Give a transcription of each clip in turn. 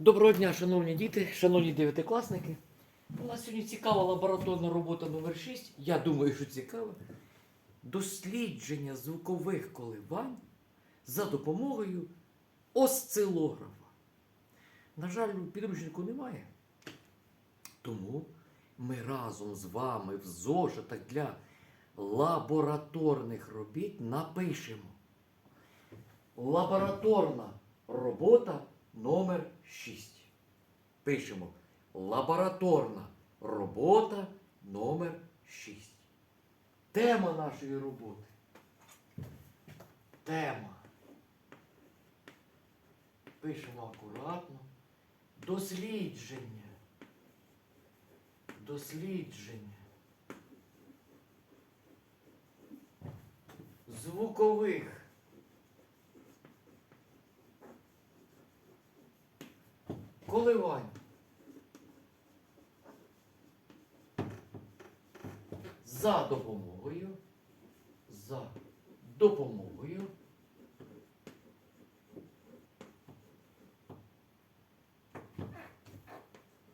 Доброго дня, шановні діти, шановні дев'ятикласники. У нас сьогодні цікава лабораторна робота номер 6 Я думаю, що цікава. Дослідження звукових коливань за допомогою осцилографа. На жаль, у підручнику немає. Тому ми разом з вами в зошитах для лабораторних робіт напишемо. Лабораторна робота номер 6. Пишемо лабораторна робота номер 6. Тема нашої роботи. Тема. Пишемо акуратно. Дослідження. Дослідження. Звукових коливань. За допомогою, за допомогою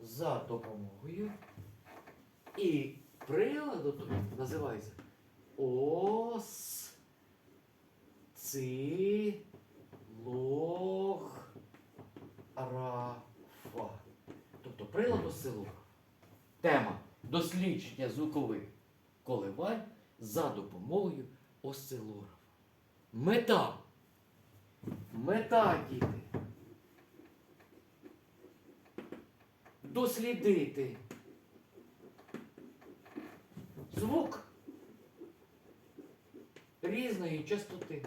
за допомогою і приладу тут називається ос Тобто прилад осцилограф. Тема дослідження звукових коливань за допомогою осцилографа. Мета. Мета, діти. Дослідити звук різної частоти.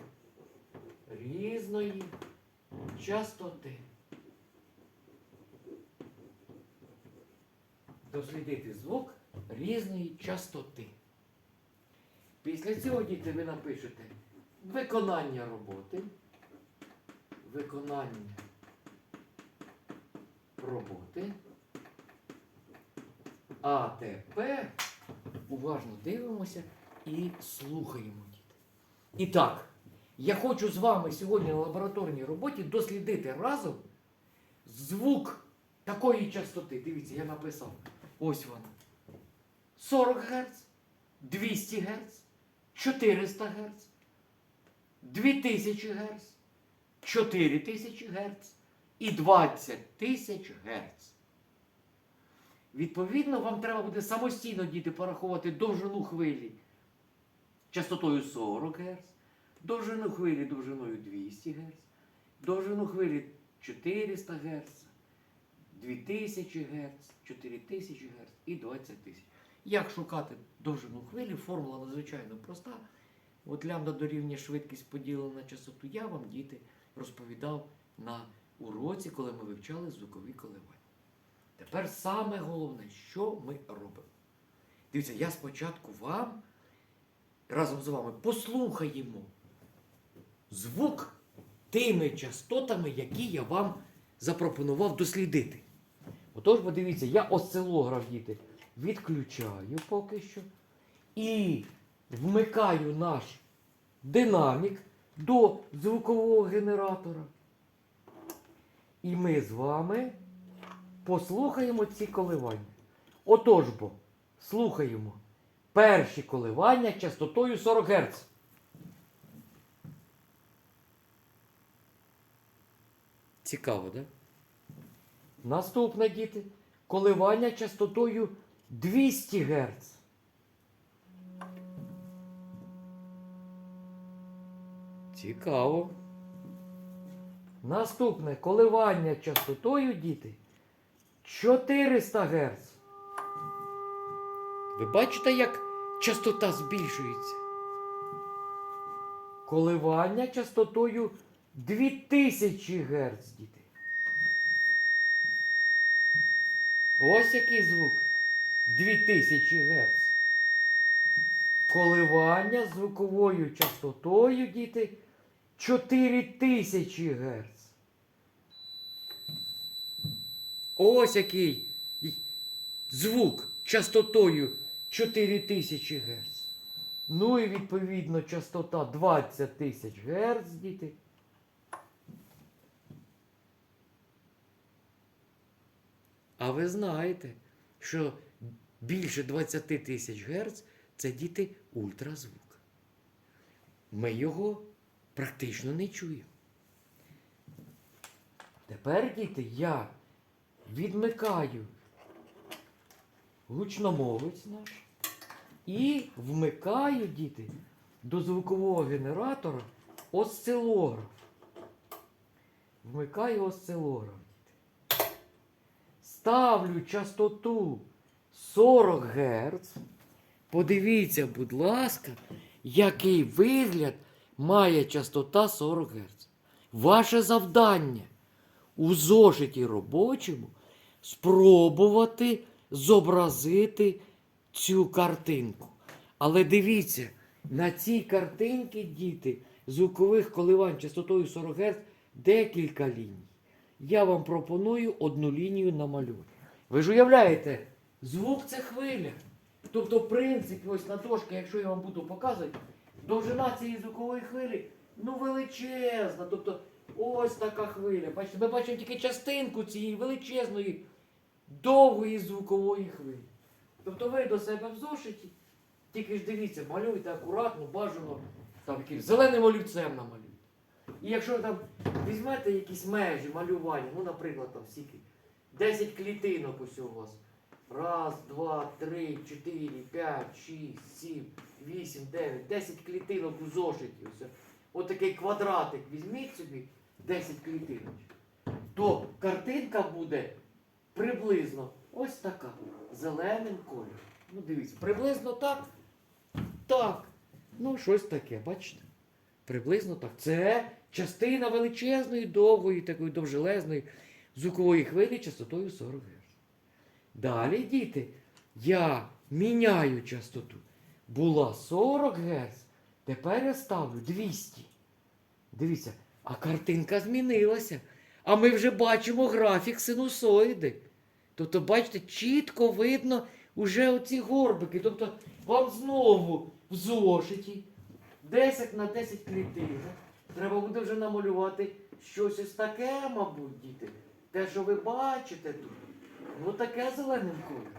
Різної частоти. Дослідити звук різної частоти. Після цього діти ви напишете виконання роботи. Виконання роботи. А тепер уважно дивимося і слухаємо діти. І так, я хочу з вами сьогодні на лабораторній роботі дослідити разом звук такої частоти. Дивіться, я написав. Ось вона. 40 Гц, 200 Гц, 400 Гц, 2000 Гц, 4000 Гц і 20 тисяч Гц. Відповідно, вам треба буде самостійно діти порахувати довжину хвилі частотою 40 Гц, довжину хвилі довжиною 200 Гц, довжину хвилі 400 Гц, 2000 Гц, 4000 Гц і 20 тисяч. Як шукати довжину хвилі? Формула надзвичайно проста. От лямбда дорівнює швидкість поділена на частоту. Я вам, діти, розповідав на уроці, коли ми вивчали звукові коливання. Тепер саме головне, що ми робимо. Дивіться, я спочатку вам разом з вами послухаємо звук тими частотами, які я вам запропонував дослідити. Отож, подивіться, я осцилограф, діти, відключаю поки що і вмикаю наш динамік до звукового генератора. І ми з вами послухаємо ці коливання. Отож бо, слухаємо перші коливання частотою 40 Гц. Цікаво, так? Да? Наступне, діти, коливання частотою 200 Гц. Цікаво. Наступне коливання частотою, діти, 400 Гц. Ви бачите, як частота збільшується? Коливання частотою 2000 Гц, Ось який звук. 2000 Гц. Коливання звуковою частотою, діти, 4000 Гц. Ось який звук частотою 4000 Гц. Ну і відповідно частота 20 тисяч Гц, діти. А ви знаєте, що більше 20 тисяч Гц це діти ультразвук. Ми його практично не чуємо. Тепер, діти, я відмикаю гучномовець наш і вмикаю, діти, до звукового генератора осцилограф. Вмикаю осцилограф. Ставлю частоту 40 Гц. Подивіться, будь ласка, який вигляд має частота 40 Гц. Ваше завдання у зошиті робочому спробувати зобразити цю картинку. Але дивіться, на цій картинці, діти, звукових коливань частотою 40 Гц декілька ліній. Я вам пропоную одну лінію намалювати. Ви ж уявляєте, звук це хвиля. Тобто, в принципі, ось на дошці, якщо я вам буду показувати, довжина цієї звукової хвилі ну величезна. Тобто, ось така хвиля. Бачите, ми бачимо тільки частинку цієї величезної, довгої звукової хвилі. Тобто ви до себе в зошиті, тільки ж дивіться, малюйте акуратно, бажано там зеленим олівцем намалюйте. І якщо ви там візьмете якісь межі малювання, ну, наприклад, там скільки, 10 клітинок ось у вас. Раз, два, три, чотири, п'ять, шість, сім, вісім, дев'ять, 10 клітинок у зошиті. Ось. Отакий квадратик візьміть собі 10 клітинок. То картинка буде приблизно ось така. Зеленим кольором. Ну дивіться, приблизно так. Так. Ну, щось таке, бачите? Приблизно так. Це частина величезної, довгої, такої довжелезної звукової хвилі частотою 40 Гц. Далі, діти, я міняю частоту. Була 40 Гц, тепер я ставлю 200. Дивіться, а картинка змінилася. А ми вже бачимо графік синусоїди. Тобто, бачите, чітко видно уже оці горбики. Тобто, вам знову в зошиті 10 на 10 клітинок. Треба буде вже намалювати щось ось таке, мабуть, діти. Те, що ви бачите тут. Ну таке зеленим кольором.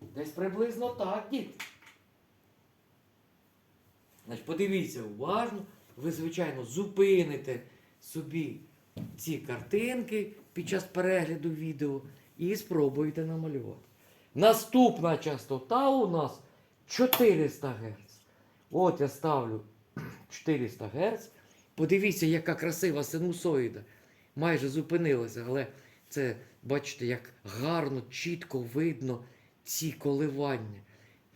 Десь приблизно так, діти. Значить, подивіться уважно, ви, звичайно, зупините собі ці картинки під час перегляду відео і спробуйте намалювати. Наступна частота у нас 400 Гц. От я ставлю 400 Гц. Подивіться, яка красива синусоїда. Майже зупинилася, але це, бачите, як гарно, чітко видно ці коливання.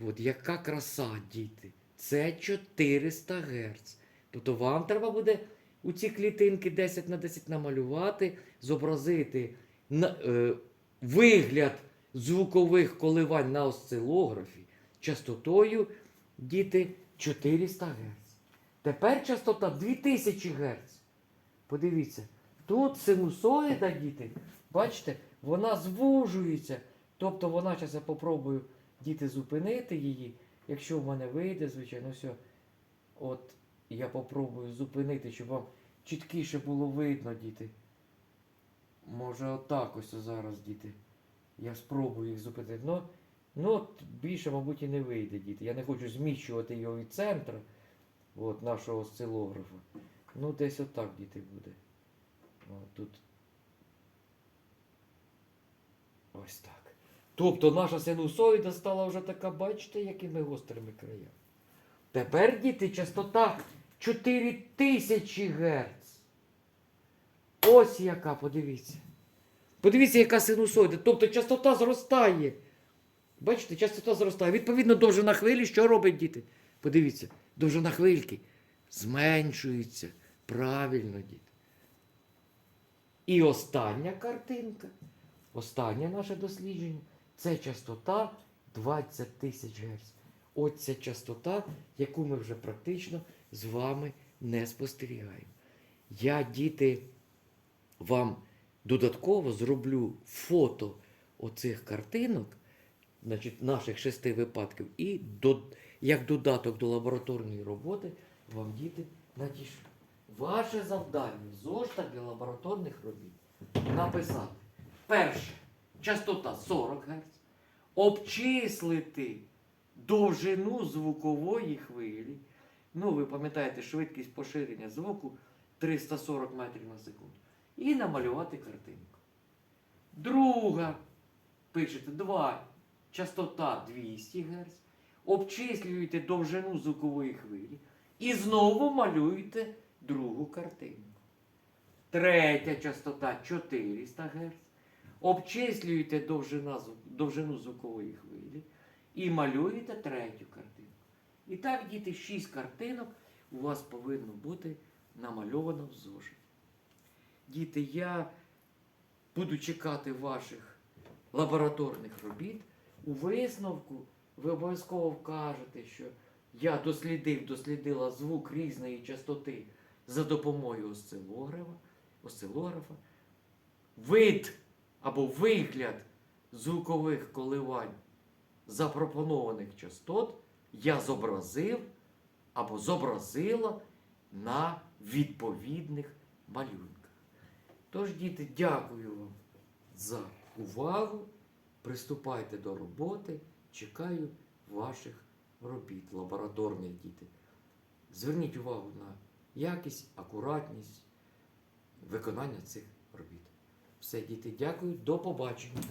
От яка краса, діти. Це 400 Гц. Тобто вам треба буде у ці клітинки 10 на 10 намалювати, зобразити на, е, вигляд звукових коливань на осцилографі частотою діти 400 Гц. Тепер частота 2000 Гц. Подивіться, тут синусоїда, діти, бачите, вона звужується. Тобто вона, зараз я попробую діти зупинити її. Якщо в мене вийде, звичайно, все. От я попробую зупинити, щоб вам чіткіше було видно, діти. Може отак ось зараз, діти. Я спробую їх зупинити. Ну, ну більше, мабуть, і не вийде, діти. Я не хочу зміщувати його від центру от, нашого осцилографа. Ну, десь отак, діти, буде. О, тут. Ось так. Тобто наша синусоїда стала вже така, бачите, якими гострими краями. Тепер, діти, частота 4000 Гц. Ось яка, подивіться. Подивіться, яка синусоїда. Тобто частота зростає. Бачите, частота зростає. Відповідно, довжина хвилі, що робить діти? Подивіться, довжина хвильки зменшується. Правильно, діти. І остання картинка, останнє наше дослідження це частота 20 тисяч Гц. Ось ця частота, яку ми вже практично з вами не спостерігаємо. Я, діти, вам додатково зроблю фото оцих картинок, значить, наших шести випадків, і до, як додаток до лабораторної роботи вам діти надішлю. Ваше завдання в для лабораторних робіт написати. Перше. частота 40 Гц, обчислити довжину звукової хвилі. Ну, ви пам'ятаєте, швидкість поширення звуку 340 метрів на секунду. І намалювати картинку. Друга, пишете 2, частота 200 Гц, обчислюєте довжину звукової хвилі і знову малюєте другу картинку. Третя частота 400 Гц. Обчислюєте довжина, довжину звукової хвилі і малюєте третю картинку. І так, діти, 6 картинок у вас повинно бути намальовано в зошиті. Діти, я буду чекати ваших лабораторних робіт. У висновку ви обов'язково вкажете, що я дослідив, дослідила звук різної частоти за допомогою осцилографа, осцилографа. Вид або вигляд звукових коливань запропонованих частот я зобразив або зобразила на відповідних малюнках. Тож, діти, дякую вам за увагу. Приступайте до роботи. Чекаю ваших робіт, лабораторних діти. Зверніть увагу на якість, акуратність виконання цих робіт. Все, діти, дякую, до побачення.